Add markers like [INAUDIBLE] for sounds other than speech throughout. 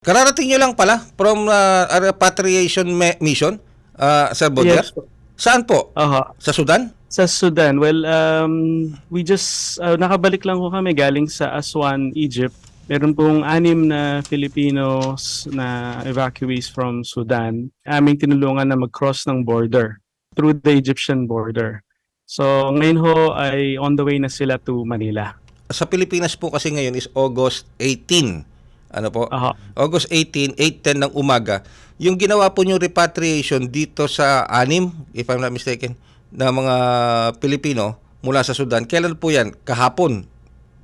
Kararating nyo lang pala from uh, repatriation mission, uh, Sir Baudelaire? Yes po. Saan po? Aha. Sa Sudan? Sa Sudan, well, um, we just, uh, nakabalik lang po kami galing sa Aswan, Egypt. Meron pong anim na Filipinos na evacuees from Sudan. Aming tinulungan na mag-cross ng border through the Egyptian border. So ngayon ho ay on the way na sila to Manila. Sa Pilipinas po kasi ngayon is August 18. Ano po? Aha. August 18, 8.10 ng umaga. Yung ginawa po yung repatriation dito sa anim, if I'm not mistaken, na mga Pilipino mula sa Sudan. Kailan po yan? Kahapon.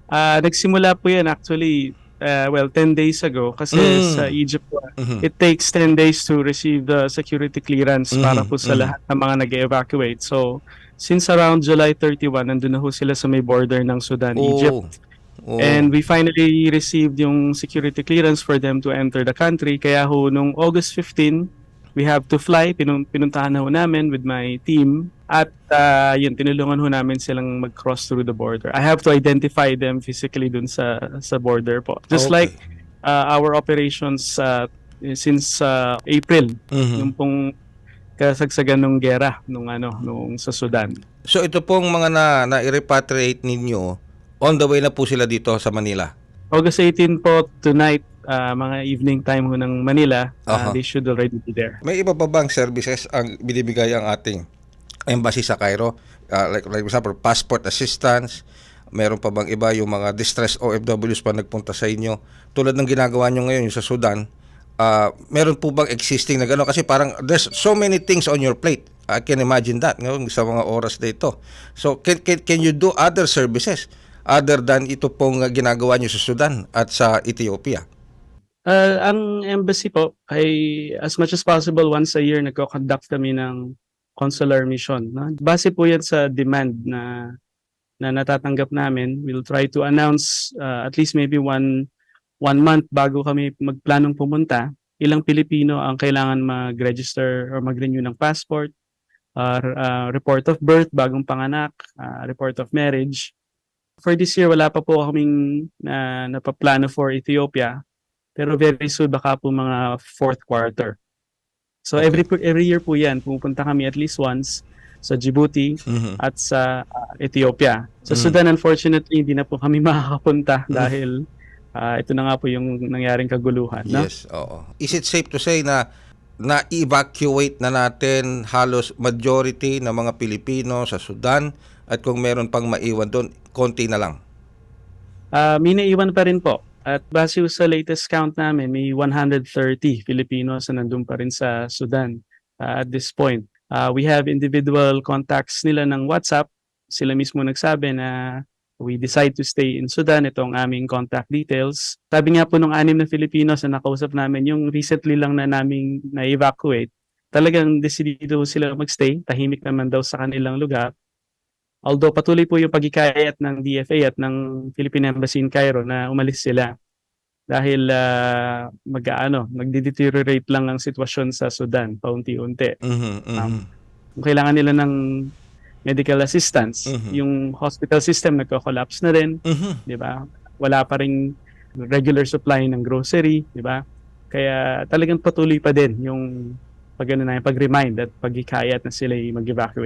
Ah, nagsimula po yan actually, uh, well, 10 days ago kasi Mm. sa Egypt po, Mhm. it takes 10 days to receive the security clearance para Mhm, po sa mhm. lahat ng mga nag-evacuate. So, since around July 31, nandun na ho sila sa may border ng Sudan, Egypt. Oo. And we finally received yung security clearance for them to enter the country. Kaya ho, nung August 15, we have to fly. Pinun- pinuntahan na ho namin with my team. At uh, yun, tinulungan ho namin silang mag-cross through the border. I have to identify them physically dun sa sa border po. Just Okay. like uh, our operations uh, since uh, April, Mhm. yung pong kasagsagan ng gera nung ano nung sa Sudan. So ito pong mga na, na-repatriate ninyo, on the way na po sila dito sa Manila. August 18 po tonight uh, mga evening time ho ng Manila, uh, Aha. they should already be there. May iba pa bang services ang binibigay ang ating embassy sa Cairo? Uh, like, like for example, passport assistance, meron pa bang iba yung mga distress OFWs pa nagpunta sa inyo? Tulad ng ginagawa nyo ngayon yung sa Sudan, uh, meron po bang existing na gano'n? Kasi parang there's so many things on your plate. I can imagine that ngayon sa mga oras na ito. So can, can, can you do other services other than ito pong ginagawa nyo sa Sudan at sa Ethiopia? Uh, ang embassy po ay as much as possible once a year nagko-conduct kami ng consular mission. No? Base po yan sa demand na na natatanggap namin. We'll try to announce uh, at least maybe one one month bago kami magplanong pumunta ilang Pilipino ang kailangan mag-register or mag-renew ng passport, uh, uh, report of birth, bagong panganak, uh, report of marriage. For this year, wala pa po kaming na napaplano for Ethiopia. Pero very soon, baka po mga fourth quarter. So Okay. every every year po yan, pumupunta kami at least once sa Djibouti Mhm. at sa uh, Ethiopia. Sa Mm. Sudan, unfortunately, hindi na po kami [LAUGHS] makakapunta Mm. dahil uh, ito na nga po yung nangyaring kaguluhan. No? Yes, oo. Is it safe to say na na-evacuate na natin halos majority ng mga Pilipino sa Sudan at kung meron pang maiwan doon, konti na lang? Uh, may naiwan pa rin po. At base sa latest count namin, may 130 Filipinos na nandun pa rin sa Sudan uh, at this point. Uh, we have individual contacts nila ng WhatsApp. Sila mismo nagsabi na we decide to stay in Sudan. Ito ang aming contact details. Sabi nga po nung anim na Filipinos na nakausap namin, yung recently lang na naming na-evacuate, talagang decidido sila magstay. Tahimik naman daw sa kanilang lugar. Although patuloy po yung pagkikayat ng DFA at ng Philippine Embassy in Cairo na umalis sila dahil uh, mag-ano, magde-deteriorate lang ang sitwasyon sa Sudan paunti-unti. Mhm, mhm. Um, kailangan nila ng medical assistance, Mhm. yung hospital system nagko-collapse na rin, Mhm. 'di ba? Wala pa ring regular supply ng grocery, 'di ba? Kaya talagang patuloy pa din yung pag ano na, pag-remind at pag-hikayat na sila mag-evacuate.